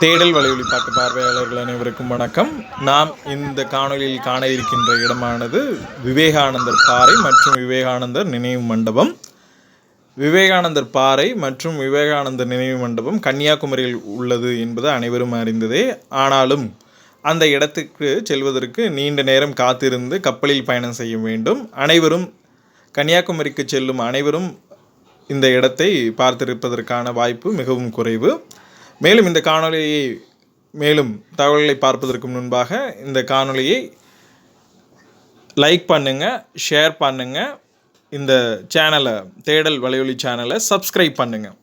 தேடல் வலையொலி பார்வையாளர்கள் அனைவருக்கும் வணக்கம். நாம் இந்த காணொளியில் காண இருக்கின்ற இடமானது விவேகானந்தர் பாறை மற்றும் விவேகானந்தர் நினைவு மண்டபம். விவேகானந்தர் பாறை மற்றும் விவேகானந்தர் நினைவு மண்டபம் கன்னியாகுமரியில் உள்ளது என்பது அனைவரும் அறிந்ததே. ஆனாலும் அந்த இடத்துக்கு செல்வதற்கு நீண்ட நேரம் காத்திருந்து கப்பலில் பயணம் செய்ய வேண்டும். அனைவரும் கன்னியாகுமரிக்கு செல்லும் அனைவரும் இந்த இடத்தை பார்த்திருப்பதற்கான வாய்ப்பு மிகவும் குறைவு. மேலும் இந்த காணொளியை மேலும் தகவல்களை பார்ப்பதற்கு முன்பாக இந்த காணொலியை லைக் பண்ணுங்கள் ஷேர் பண்ணுங்கள் இந்த சேனலை தேடல் வலையொலி சேனலை சப்ஸ்கிரைப் பண்ணுங்கள்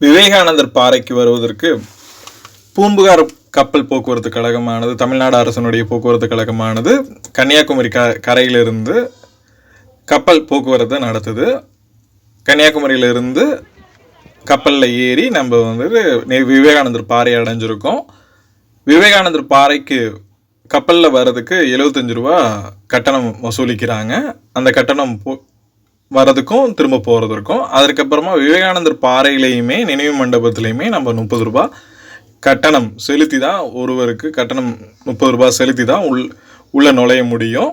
விவேகானந்தர் பாறைக்கு வருவதற்கு பூம்புகார் கப்பல் போக்குவரத்து கழகமானது தமிழ்நாடு அரசனுடைய போக்குவரத்து கழகமானது கன்னியாகுமரி க கரையிலிருந்து கப்பல் போக்குவரத்தை நடத்துது. கன்னியாகுமரியிலிருந்து கப்பலில் ஏறி நம்ம வந்துட்டு விவேகானந்தர் பாறை அடைஞ்சிருக்கோம். விவேகானந்தர் பாறைக்கு கப்பலில் வர்றதுக்கு எழுபத்தஞ்சு ரூபா கட்டணம் வசூலிக்கிறாங்க. அந்த கட்டணம் போ வர்றதுக்கும் திரும்ப போகிறதுக்கும் அதுக்கப்புறமா விவேகானந்தர் பாறையிலையுமே நினைவு மண்டபத்துலேயுமே நம்ம முப்பது ரூபா கட்டணம் செலுத்தி தான் ஒருவருக்கு கட்டணம் முப்பது ரூபா செலுத்தி தான் உள் உள்ளே நுழைய முடியும்.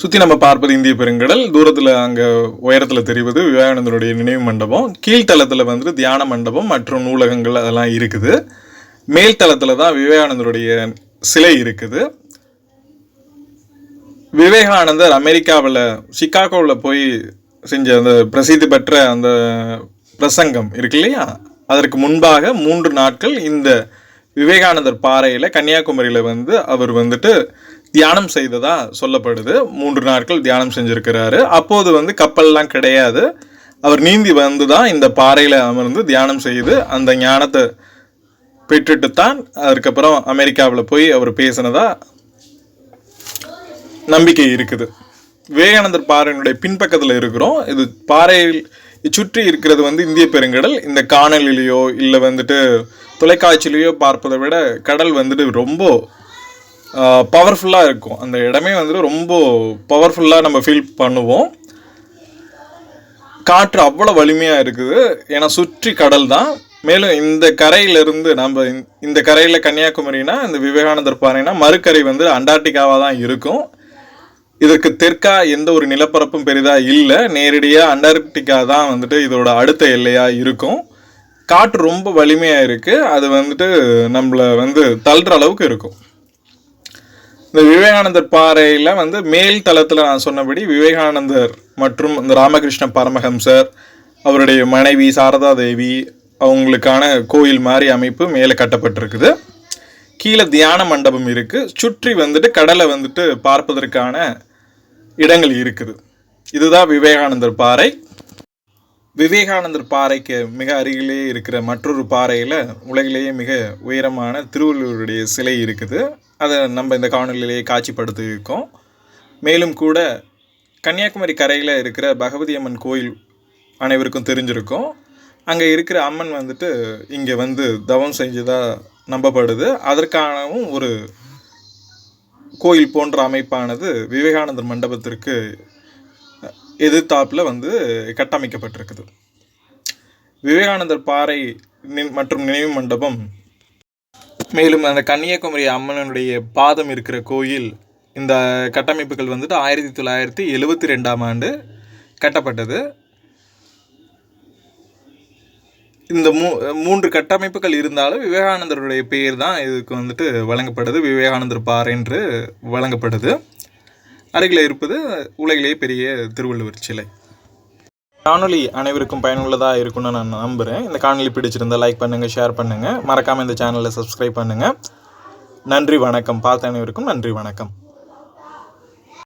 சுற்றி நம்ம பார்ப்பது இந்திய பெருங்கடல். தூரத்தில் அங்கே உயரத்தில் தெரிவது விவேகானந்தருடைய நினைவு மண்டபம். கீழ்த்தளத்தில் வந்து தியான மண்டபம் மற்றும் நூலகங்கள் அதெல்லாம் இருக்குது. மேல்தளத்தில் தான் விவேகானந்தருடைய சிலை இருக்குது. விவேகானந்தர் அமெரிக்காவில் சிகாகோவில் போய் செஞ்ச அந்த பிரசித்தி பெற்ற அந்த பிரசங்கம் இருக்கு இல்லையா? அதற்கு முன்பாக மூன்று நாட்கள் இந்த விவேகானந்தர் பாறையில் கன்னியாகுமரியில் வந்து அவர் வந்துட்டு தியானம் செய்ததா சொல்லப்படுது. மூன்று நாட்கள் தியானம் செஞ்சிருக்கிறாரு. அப்போது வந்து கப்பல்லாம் கிடையாது. அவர் நீந்தி வந்து தான் இந்த பாறையில் அமர்ந்து தியானம் செய்து அந்த ஞானத்தை பெற்றுட்டு தான் அதுக்கப்புறம் அமெரிக்காவில் போய் அவர் பேசினதா நம்பிக்கை இருக்குது. விவேகானந்தர் பாறையினுடைய பின்பக்கத்தில் இருக்கிறோம். இது பாறையில் சுற்றி இருக்கிறது வந்து இந்திய பெருங்கடல். இந்த காணலிலேயோ இல்லை வந்துட்டு தொலைக்காட்சியிலேயோ பார்ப்பதை விட கடல் வந்துட்டு ரொம்ப பவர்ஃபுல்லாக இருக்கும். அந்த இடமே வந்துட்டு ரொம்ப பவர்ஃபுல்லாக நம்ம ஃபீல் பண்ணுவோம். காற்று அவ்வளோ வலிமையாக இருக்குது. ஏன்னா சுற்றி கடல் தான். மேலும் இந்த கரையிலிருந்து நம்ம இந்த- இந்த கரையில் கன்னியாகுமரினா இந்த விவேகானந்தர் பாறைனா மறுக்கரை வந்து அண்டார்டிகாவாக தான் இருக்கும். இதற்கு தெற்கா எந்த ஒரு நிலப்பரப்பும் பெரிதாக இல்லை. நேரடியாக அண்டார்டிகா தான் வந்துட்டு இதோட அடுத்த எல்லையாக இருக்கும். காற்று ரொம்ப வலிமையாக இருக்குது அது வந்துட்டு நம்மளை வந்து தள்ளுற அளவுக்கு இருக்கும். இந்த விவேகானந்தர் பாறையில் வந்து மேல் தளத்தில் நான் சொன்னபடி விவேகானந்தர் மற்றும் இந்த ராமகிருஷ்ண பரமஹம்சர் அவருடைய மனைவி சாரதா தேவி அவங்களுக்கான கோயில் மாதிரி அமைப்பு மேலே கட்டப்பட்டிருக்குது. கீழே தியான மண்டபம் இருக்குது சுற்றி வந்துட்டு கடலை வந்துட்டு பார்ப்பதற்கான இடங்கள் இருக்குது. இதுதான் விவேகானந்தர் பாறை. விவேகானந்தர் பாறைக்கு மிக அருகிலே இருக்கிற மற்றொரு பாறையில் உலகிலேயே மிக உயரமான திருவள்ளுவருடைய சிலை இருக்குது. அதை நம்ம இந்த காணொலியிலேயே காட்சிப்படுத்தியிருக்கோம். மேலும் கூட கன்னியாகுமரி கரையில் இருக்கிற பகவதி அம்மன் கோயில் அனைவருக்கும் தெரிஞ்சிருக்கும். அங்கே இருக்கிற அம்மன் வந்துட்டு இங்கே வந்து தவம் செஞ்சதாக நம்பப்படுது. அதற்கானவும் ஒரு கோயில் போன்ற அமைப்பானது விவேகானந்தர் மண்டபத்திற்கு எதிர்த்தாப்பில் வந்து கட்டமைக்கப்பட்டிருக்குது. விவேகானந்தர் பாறை மற்றும் நினைவு மண்டபம். மேலும் அந்த கன்னியாகுமரி அம்மனுடைய பாதம் இருக்கிற கோயில் இந்த கட்டமைப்புகள் வந்துட்டு ஆயிரத்தி தொள்ளாயிரத்தி எழுவத்தி ரெண்டாம் ஆண்டு கட்டப்பட்டது. இந்த மூ மூன்று கட்டமைப்புகள் இருந்தாலும் விவேகானந்தருடைய பெயர் தான் இதுக்கு வந்துட்டு வழங்கப்படுது. விவேகானந்தர் பாறை என்று வழங்கப்படுது. அருகில் இருப்பது உலகிலேயே பெரிய திருவள்ளுவர் சிலை. காணொலி அனைவருக்கும் பயனுள்ளதாக இருக்கும்னு நான் நம்புகிறேன் இந்த காணொலி பிடிச்சிருந்தால் லைக் பண்ணுங்கள் ஷேர் பண்ணுங்கள் மறக்காமல் இந்த சேனலை சப்ஸ்கிரைப் பண்ணுங்கள் நன்றி வணக்கம். பார்த்த அனைவருக்கும் நன்றி வணக்கம்.